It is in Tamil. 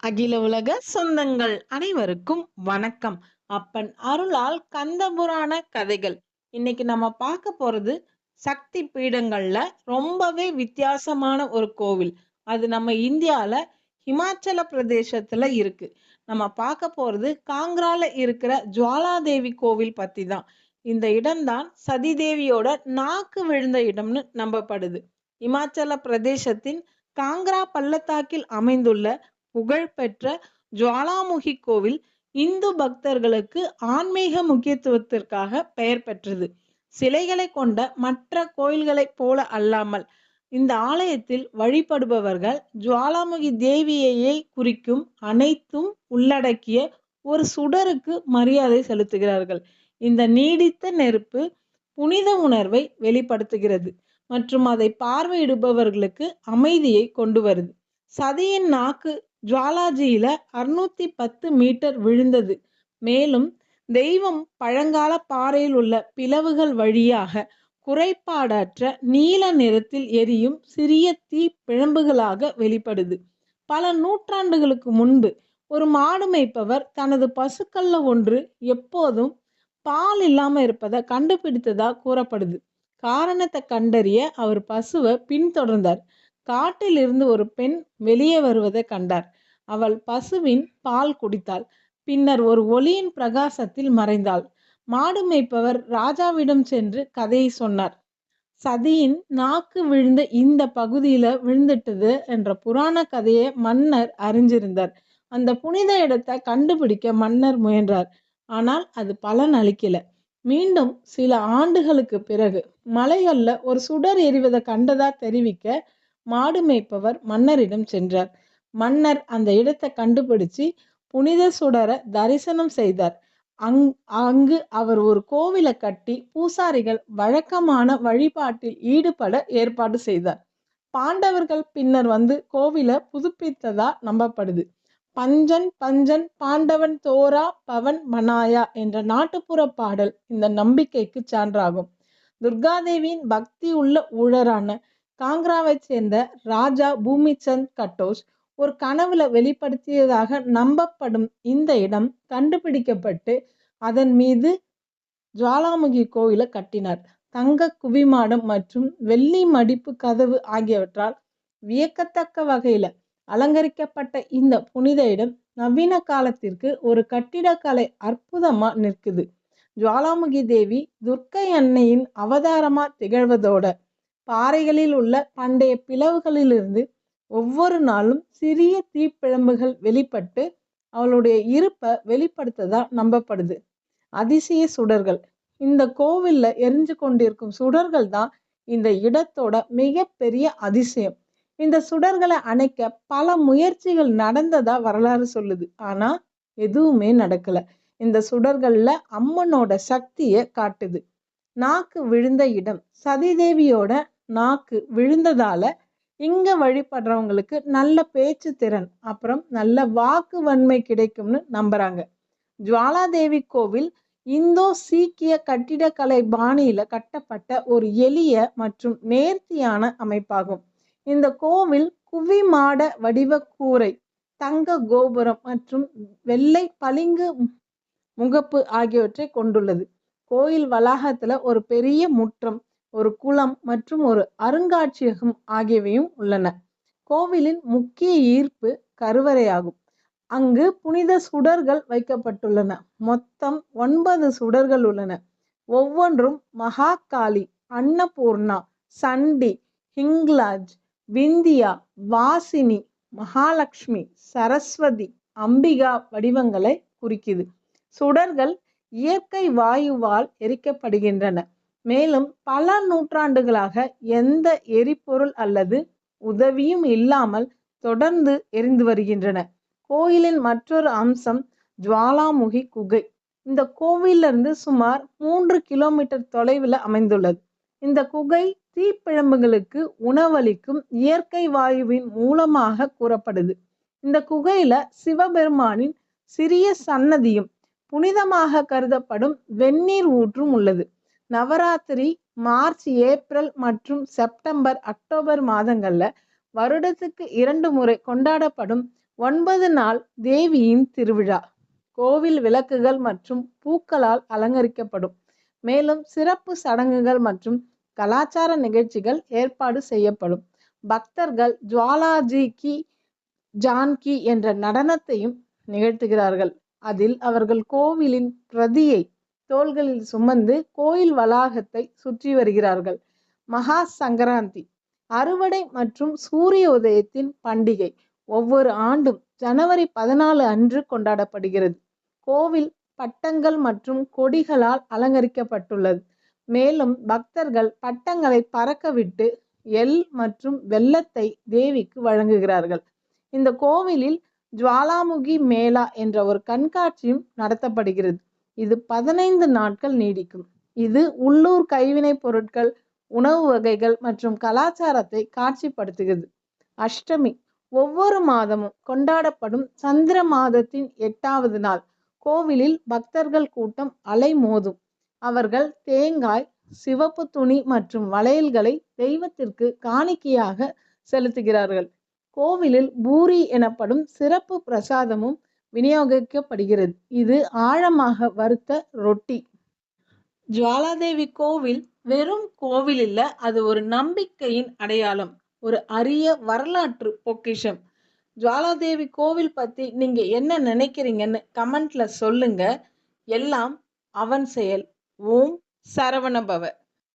அகில உலக சொந்தங்கள் அனைவருக்கும் வணக்கம். அப்பன் அருளால் கந்தபுராண கதைகள். இன்னைக்கு நம்ம பார்க்க போறது சக்தி பீடங்கள்ல ரொம்பவே வித்தியாசமான ஒரு கோவில். அது நம்ம இந்தியால ஹிமாச்சல பிரதேசத்துல இருக்கு. நம்ம பார்க்க போறது காங்க்ரால இருக்கிற ஜுவாலாதேவி கோவில் பத்தி தான். இந்த இடம்தான் சதிதேவியோட நாக்கு விழுந்த இடம்னு நம்பப்படுது. இமாச்சல பிரதேசத்தின் காங்க்ரா பள்ளத்தாக்கில் அமைந்துள்ள புகழ்பெற்ற ஜுவாலாமுகி கோவில் இந்து பக்தர்களுக்கு ஆன்மீக முக்கியத்துவத்திற்காக பெயர் பெற்றது. சிலைகளை கொண்ட மற்ற கோயில்களைப் போல அல்லாமல் இந்த ஆலயத்தில் வழிபடுபவர்கள் ஜுவாலாமுகி தேவியையே குறிக்கும் அனைத்தும் உள்ளடக்கிய ஒரு சுடருக்கு மரியாதை செலுத்துகிறார்கள். இந்த நீடித்த நெருப்பு புனித உணர்வை வெளிப்படுத்துகிறது மற்றும் அதை பார்வையிடுபவர்களுக்கு அமைதியை கொண்டு வருது. சதியின் நாக்கு ஜுவாலாஜியில அறுநூத்தி பத்து மீட்டர் விழுந்தது. மேலும் தெய்வம் பழங்கால பாறையில் உள்ள பிளவுகள் வழியாக குறைபாடற்ற நீல நிறத்தில் எரியும் சிறிய தீ பிழம்புகளாக வெளிப்படுது. பல நூற்றாண்டுகளுக்கு முன்பு ஒரு மாடு மேய்ப்பவர் தனது பசுக்கள்ல ஒன்று எப்போதும் பால் இல்லாம இருப்பதை கண்டுபிடித்ததா கூறப்படுது. காரணத்தை கண்டறிய அவர் பசுவை பின்தொடர்ந்தார். காட்டிலிருந்து ஒரு பெண் வெளியே வருவதை கண்டார். அவள் பசுவின் பால் குடித்தாள். பின்னர் ஒரு ஒளியின் பிரகாசத்தில் மறைந்தாள். மாடு மேய்ப்பவர் ராஜாவிடம் சென்று கதையை சொன்னார். சதியின் நாக்கு விழுந்த இந்த பகுதியில விழுந்துட்டது என்ற புராண கதையை மன்னர் அறிஞ்சிருந்தார். அந்த புனித இடத்தை கண்டுபிடிக்க மன்னர் முயன்றார். ஆனால் அது பலன் அளிக்கல. மீண்டும் சில ஆண்டுகளுக்கு பிறகு மலைகள்ல ஒரு சுடர் எரிவதை கண்டதா தெரிவிக்க மாடு மேய்ப்பவர் மன்னரிடம் சென்றார். மன்னர் அந்த இடத்தை கண்டுபிடிச்சு புனித சுடர தரிசனம் செய்தார். அங் அங்கு அவர் ஒரு கோவிலை கட்டி பூசாரிகள் வழக்கமான வழிபாட்டில் ஈடுபட ஏற்பாடு செய்தார். பாண்டவர்கள் பின்னர் வந்து கோவிலை புதுப்பித்ததா நம்பப்படுது. பஞ்சன் பஞ்சன் பாண்டவன் தோரா பவன் மனாயா என்ற நாட்டுப்புற பாடல் இந்த நம்பிக்கைக்கு சான்றாகும். துர்காதேவியின் பக்தி உள்ள ஊழரான காங்க்ராவை சேர்ந்த ராஜா பூமிச்சந்த் கட்டோஸ் ஒரு கனவுல வெளிப்படுத்தியதாக நம்பப்படும் இந்த இடம் கண்டுபிடிக்கப்பட்டு அதன் மீது ஜுவாலாமுகி கோயிலை கட்டினார். தங்க குவிமாடம் மற்றும் வெள்ளி மடிப்பு கதவு ஆகியவற்றால் வியக்கத்தக்க வகையில அலங்கரிக்கப்பட்ட இந்த புனித இடம் நவீன காலத்திற்கு ஒரு கட்டிடக்கலை அற்புதமா நிற்குது. ஜுவாலாமுகி தேவி துர்க்கை அன்னையின் அவதாரமா திகழ்வதோட பாறைகளில் உள்ள பண்டைய பிளவுகளிலிருந்து ஒவ்வொரு நாளும் சிறிய தீப்பிழம்புகள் வெளிப்பட்டு அவளுடைய இருப்பை வெளிப்படுத்ததா நம்பப்படுது. அதிசய சுடர்கள். இந்த கோவில்ல எரிஞ்சு கொண்டிருக்கும் சுடர்கள் தான் இந்த இடத்தோட மிகப்பெரிய அதிசயம். இந்த சுடர்களை அணைக்க பல முயற்சிகள் நடந்ததா வரலாறு சொல்லுது. ஆனா எதுவுமே நடக்கல. இந்த சுடர்கள்ல அம்மனோட சக்தியை காட்டுது. நாக்கு விழுந்த இடம் சதிதேவியோட நாக்கு விழுந்ததால இங்க வழிபடுறவங்களுக்கு நல்ல பேச்சு திறன் அப்புறம் நல்ல வாக்கு வன்மை கிடைக்கும்னு நம்புறாங்க. ஜுவாலாதேவி கோவில் இந்தோ சீக்கிய கட்டிடக்கலை பாணியில கட்டப்பட்ட ஒரு எளிய மற்றும் நேர்த்தியான அமைப்பாகும். இந்த கோவில் குவிமாட வடிவ கூரை தங்க கோபுரம் மற்றும் வெள்ளை பளிங்கு முகப்பு ஆகியவற்றை கொண்டுள்ளது. கோயில் வளாகத்துல ஒரு பெரிய முற்றம் ஒரு குளம் மற்றும் ஒரு அருங்காட்சியகம் ஆகியவையும் உள்ளன. கோவிலின் முக்கிய ஈர்ப்பு கருவறையாகும். அங்கு புனித சுடர்கள் வைக்கப்பட்டுள்ளன. மொத்தம் ஒன்பது சுடர்கள் உள்ளன. ஒவ்வொன்றும் மகாகாளி அன்னபூர்ணா சண்டி ஹிங்லாஜ் விந்தியா வாசினி மகாலட்சுமி சரஸ்வதி அம்பிகா வடிவங்களை குறிக்குது. சுடர்கள் இயற்கை வாயுவால் எரிக்கப்படுகின்றன. மேலும் பல நூற்றாண்டுகளாக எந்த எரிபொருள் அல்லது உதவியும் இல்லாமல் தொடர்ந்து எரிந்து வருகின்றன. கோயிலின் மற்றொரு அம்சம் ஜுவாலாமுகி குகை. இந்த கோவிலிருந்து சுமார் மூன்று கிலோமீட்டர் தொலைவில் அமைந்துள்ளது. இந்த குகை தீப்பிழம்புகளுக்கு உணவளிக்கும் இயற்கை வாயுவின் மூலமாக கூறப்படுது. இந்த குகையில சிவபெருமானின் சிறிய சன்னதியும் புனிதமாக கருதப்படும் வெந்நீர் ஊற்றும் உள்ளது. நவராத்திரி மார்ச் ஏப்ரல் மற்றும் செப்டம்பர் அக்டோபர் மாதங்கள்ல வருடத்துக்கு இரண்டு முறை கொண்டாடப்படும் ஒன்பது நாள் தேவியின் திருவிழா. கோவில் விளக்குகள் மற்றும் பூக்களால் அலங்கரிக்கப்படும். மேலும் சிறப்பு சடங்குகள் மற்றும் கலாச்சார நிகழ்ச்சிகள் ஏற்பாடு செய்யப்படும். பக்தர்கள் ஜுவாலாஜி கி ஜான்கி என்ற நடனத்தையும் நிகழ்த்துகிறார்கள். அதில் அவர்கள் கோவிலின் பிரதியை தோள்களில் சுமந்து கோயில் வளாகத்தை சுற்றி வருகிறார்கள். மகா சங்கராந்தி அறுவடை மற்றும் சூரிய உதயத்தின் பண்டிகை ஒவ்வொரு ஆண்டும் ஜனவரி பதினாலு அன்று கொண்டாடப்படுகிறது. கோவில் பட்டங்கள் மற்றும் கொடிகளால் அலங்கரிக்கப்பட்டுள்ளது. மேலும் பக்தர்கள் பட்டங்களை பறக்கவிட்டு எள் மற்றும் வெள்ளத்தை தேவிக்கு வழங்குகிறார்கள். இந்த கோவிலில் ஜுவாலாமுகி மேளா என்ற ஒரு கண்காட்சியும் நடத்தப்படுகிறது. இது பதினைந்து நாட்கள் நீடிக்கும். இது உள்ளூர் கைவினைப் பொருட்கள் உணவு வகைகள் மற்றும் கலாச்சாரத்தை காட்சிப்படுத்துகிறது. அஷ்டமி ஒவ்வொரு மாதமும் கொண்டாடப்படும் சந்திர மாதத்தின் எட்டாவது நாள். கோவிலில் பக்தர்கள் கூட்டம் அலைமோதும் அவர்கள் தேங்காய் சிவப்பு துணி மற்றும் வளையல்களை தெய்வத்திற்கு காணிக்கையாக செலுத்துகிறார்கள். கோவிலில் பூரி எனப்படும் சிறப்பு பிரசாதமும் விநியோகிக்கப்படுகிறது. இது ஆழமாக வறுத்த ரொட்டி. ஜுவாலாதேவி கோவில் வெறும் கோவில் இல்ல அது ஒரு நம்பிக்கையின் அடையாளம் ஒரு அரிய வரலாற்று பொக்கிஷம். ஜுவாலாதேவி கோவில் பத்தி நீங்க என்ன நினைக்கிறீங்கன்னு கமெண்ட்ல சொல்லுங்க. எல்லாம் அவன் செயல். ஓம் சரவணபவ.